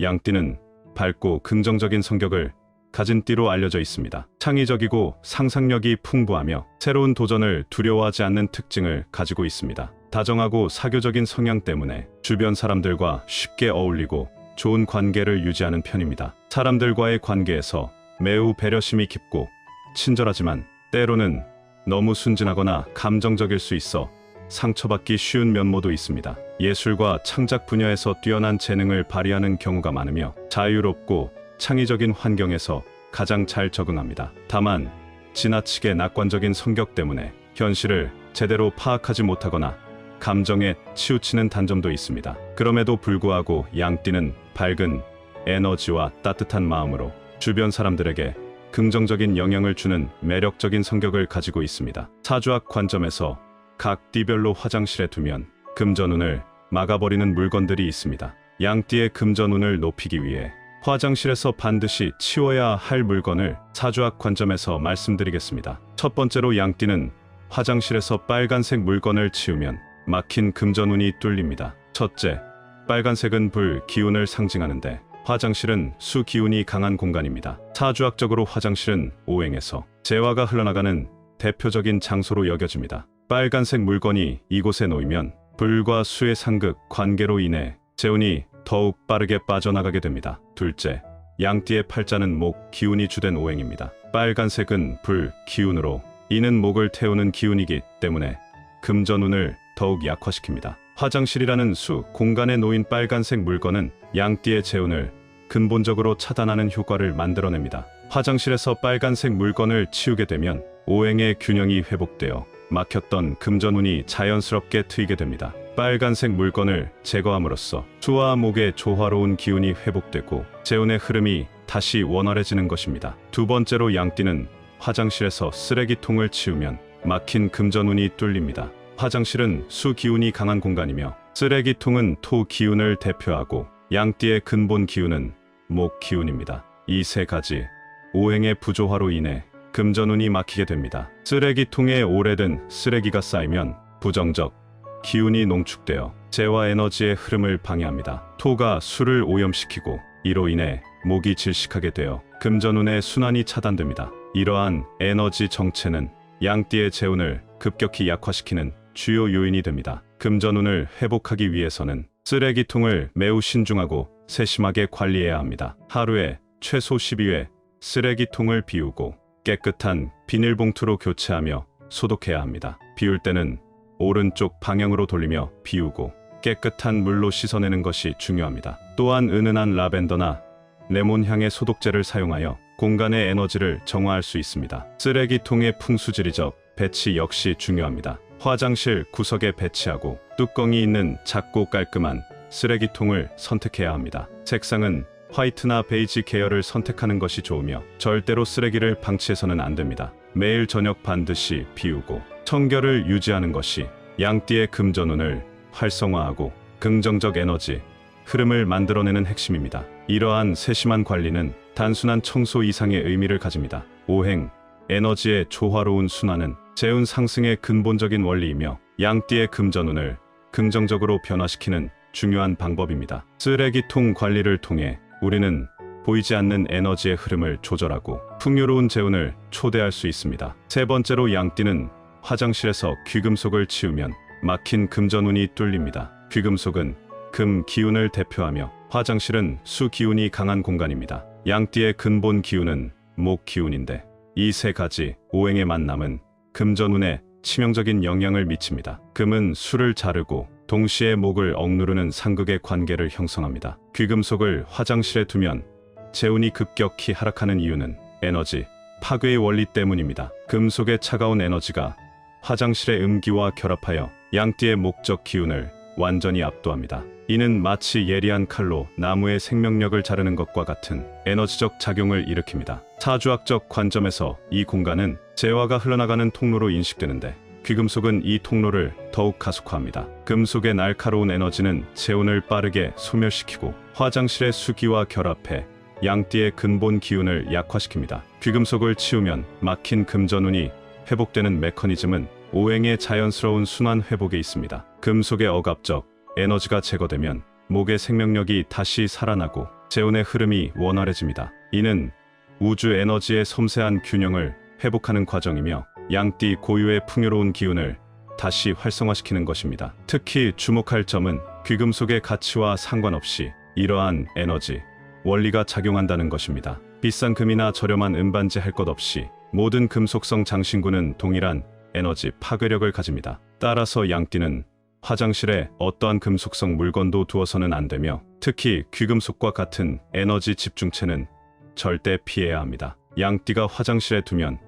양띠는 밝고 긍정적인 성격을 가진 띠로 알려져 있습니다. 창의적이고 상상력이 풍부하며 새로운 도전을 두려워하지 않는 특징을 가지고 있습니다. 다정하고 사교적인 성향 때문에 주변 사람들과 쉽게 어울리고 좋은 관계를 유지하는 편입니다. 사람들과의 관계에서 매우 배려심이 깊고 친절하지만 때로는 너무 순진하거나 감정적일 수 있어 상처받기 쉬운 면모도 있습니다. 예술과 창작 분야에서 뛰어난 재능을 발휘하는 경우가 많으며 자유롭고 창의적인 환경에서 가장 잘 적응합니다. 다만 지나치게 낙관적인 성격 때문에 현실을 제대로 파악하지 못하거나 감정에 치우치는 단점도 있습니다. 그럼에도 불구하고 양띠는 밝은 에너지와 따뜻한 마음으로 주변 사람들에게 긍정적인 영향을 주는 매력적인 성격을 가지고 있습니다. 사주학 관점에서 각 띠별로 화장실에 두면 금전운을 막아버리는 물건들이 있습니다. 양띠의 금전운을 높이기 위해 화장실에서 반드시 치워야 할 물건을 사주학 관점에서 말씀드리겠습니다. 첫 번째로 양띠는 화장실에서 빨간색 물건을 치우면 막힌 금전운이 뚫립니다. 첫째, 빨간색은 불, 기운을 상징하는데 화장실은 수 기운이 강한 공간입니다. 사주학적으로 화장실은 오행에서 재화가 흘러나가는 대표적인 장소로 여겨집니다. 빨간색 물건이 이곳에 놓이면 불과 수의 상극 관계로 인해 재운이 더욱 빠르게 빠져나가게 됩니다. 둘째, 양띠의 팔자는 목 기운이 주된 오행입니다. 빨간색은 불 기운으로 이는 목을 태우는 기운이기 때문에 금전운을 더욱 약화시킵니다. 화장실이라는 수 공간에 놓인 빨간색 물건은 양띠의 재운을 근본적으로 차단하는 효과를 만들어냅니다. 화장실에서 빨간색 물건을 치우게 되면 오행의 균형이 회복되어 막혔던 금전운이 자연스럽게 트이게 됩니다. 빨간색 물건을 제거함으로써 수와 목의 조화로운 기운이 회복되고 재운의 흐름이 다시 원활해지는 것입니다. 두 번째로 양띠는 화장실에서 쓰레기통을 치우면 막힌 금전운이 뚫립니다. 화장실은 수 기운이 강한 공간이며 쓰레기통은 토 기운을 대표하고 양띠의 근본 기운은 목 기운입니다. 이 세 가지 오행의 부조화로 인해 금전운이 막히게 됩니다. 쓰레기통에 오래된 쓰레기가 쌓이면 부정적 기운이 농축되어 재와 에너지의 흐름을 방해합니다. 토가 수를 오염시키고 이로 인해 목이 질식하게 되어 금전운의 순환이 차단됩니다. 이러한 에너지 정체는 양띠의 재운을 급격히 약화시키는 주요 요인이 됩니다. 금전운을 회복하기 위해서는 쓰레기통을 매우 신중하고 세심하게 관리해야 합니다. 하루에 최소 12회 쓰레기통을 비우고 깨끗한 비닐봉투로 교체하며 소독해야 합니다. 비울 때는 오른쪽 방향으로 돌리며 비우고 깨끗한 물로 씻어내는 것이 중요합니다. 또한 은은한 라벤더나 레몬 향의 소독제를 사용하여 공간의 에너지를 정화할 수 있습니다. 쓰레기통의 풍수지리적 배치 역시 중요합니다. 화장실 구석에 배치하고 뚜껑이 있는 작고 깔끔한 쓰레기통을 선택해야 합니다. 색상은 화이트나 베이지 계열을 선택하는 것이 좋으며 절대로 쓰레기를 방치해서는 안 됩니다. 매일 저녁 반드시 비우고 청결을 유지하는 것이 양띠의 금전운을 활성화하고 긍정적 에너지, 흐름을 만들어내는 핵심입니다. 이러한 세심한 관리는 단순한 청소 이상의 의미를 가집니다. 오행, 에너지의 조화로운 순환은 재운 상승의 근본적인 원리이며 양띠의 금전운을 긍정적으로 변화시키는 중요한 방법입니다. 쓰레기통 관리를 통해 우리는 보이지 않는 에너지의 흐름을 조절하고 풍요로운 재운을 초대할 수 있습니다. 세 번째로 양띠는 화장실에서 귀금속을 치우면 막힌 금전운이 뚫립니다. 귀금속은 금 기운을 대표하며 화장실은 수 기운이 강한 공간입니다. 양띠의 근본 기운은 목 기운인데 이 세 가지 오행의 만남은 금전운에 치명적인 영향을 미칩니다. 금은 수를 자르고 동시에 목을 억누르는 상극의 관계를 형성합니다. 귀금속을 화장실에 두면 재운이 급격히 하락하는 이유는 에너지, 파괴의 원리 때문입니다. 금속의 차가운 에너지가 화장실의 음기와 결합하여 양띠의 목적 기운을 완전히 압도합니다. 이는 마치 예리한 칼로 나무의 생명력을 자르는 것과 같은 에너지적 작용을 일으킵니다. 사주학적 관점에서 이 공간은 재화가 흘러나가는 통로로 인식되는데 귀금속은 이 통로를 더욱 가속화합니다. 금속의 날카로운 에너지는 재운을 빠르게 소멸시키고 화장실의 수기와 결합해 양띠의 근본 기운을 약화시킵니다. 귀금속을 치우면 막힌 금전운이 회복되는 메커니즘은 오행의 자연스러운 순환 회복에 있습니다. 금속의 억압적 에너지가 제거되면 목의 생명력이 다시 살아나고 재운의 흐름이 원활해집니다. 이는 우주 에너지의 섬세한 균형을 회복하는 과정이며 양띠 고유의 풍요로운 기운을 다시 활성화시키는 것입니다. 특히 주목할 점은 귀금속의 가치와 상관없이 이러한 에너지, 원리가 작용한다는 것입니다. 비싼 금이나 저렴한 은반지 할 것 없이 모든 금속성 장신구는 동일한 에너지 파괴력을 가집니다. 따라서 양띠는 화장실에 어떠한 금속성 물건도 두어서는 안 되며 특히 귀금속과 같은 에너지 집중체는 절대 피해야 합니다. 양띠가 화장실에 두면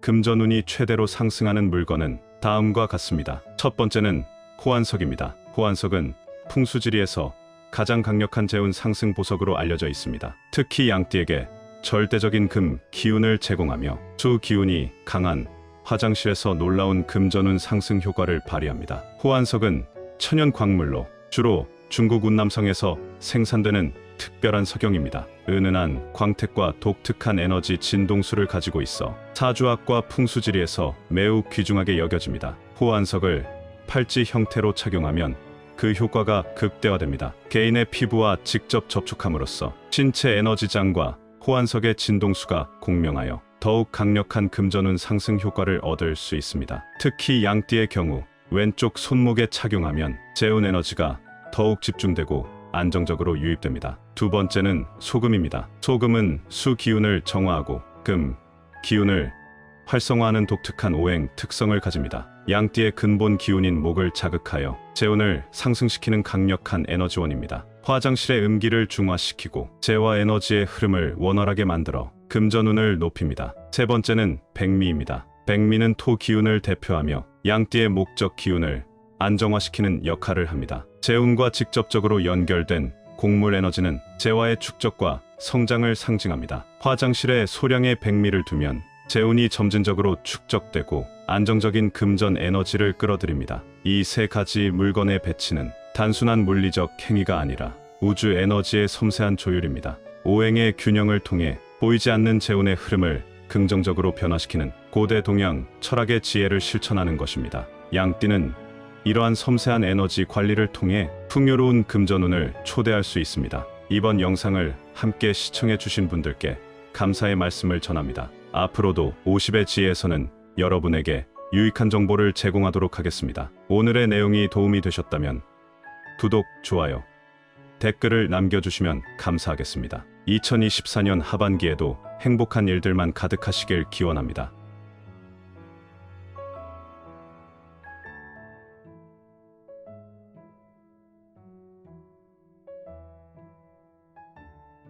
금전운이 최대로 상승하는 물건은 다음과 같습니다. 첫 번째는 호환석입니다. 호환석은 풍수지리에서 가장 강력한 재운 상승 보석으로 알려져 있습니다. 특히 양띠에게 절대적인 금 기운을 제공하며 수 기운이 강한 화장실에서 놀라운 금전운 상승 효과를 발휘합니다. 호환석은 천연 광물로 주로 중국 운남성에서 생산되는 특별한 석영입니다. 은은한 광택과 독특한 에너지 진동수를 가지고 있어 사주학과 풍수지리에서 매우 귀중하게 여겨집니다. 호환석을 팔찌 형태로 착용하면 그 효과가 극대화됩니다. 개인의 피부와 직접 접촉함으로써 신체 에너지장과 호환석의 진동수가 공명하여 더욱 강력한 금전운 상승 효과를 얻을 수 있습니다. 특히 양띠의 경우 왼쪽 손목에 착용하면 재운 에너지가 더욱 집중되고 안정적으로 유입됩니다. 두 번째는 소금입니다. 소금은 수 기운을 정화하고 금 기운을 활성화하는 독특한 오행 특성을 가집니다. 양띠의 근본 기운인 목을 자극하여 재운을 상승시키는 강력한 에너지원입니다. 화장실의 음기를 중화시키고 재와 에너지의 흐름을 원활하게 만들어 금전운을 높입니다. 세 번째는 백미입니다. 백미는 토 기운을 대표하며 양띠의 목적 기운을 안정화시키는 역할을 합니다. 재운과 직접적으로 연결된 곡물 에너지는 재화의 축적과 성장을 상징합니다. 화장실에 소량의 백미를 두면 재운이 점진적으로 축적되고 안정적인 금전 에너지를 끌어들입니다. 이 세 가지 물건의 배치는 단순한 물리적 행위가 아니라 우주 에너지의 섬세한 조율입니다. 오행의 균형을 통해 보이지 않는 재운의 흐름을 긍정적으로 변화시키는 고대 동양 철학의 지혜를 실천하는 것입니다. 양띠는 이러한 섬세한 에너지 관리를 통해 풍요로운 금전운을 초대할 수 있습니다. 이번 영상을 함께 시청해 주신 분들께 감사의 말씀을 전합니다. 앞으로도 50의 지혜에서는 여러분에게 유익한 정보를 제공하도록 하겠습니다. 오늘의 내용이 도움이 되셨다면 구독, 좋아요, 댓글을 남겨주시면 감사하겠습니다. 2024년 하반기에도 행복한 일들만 가득하시길 기원합니다.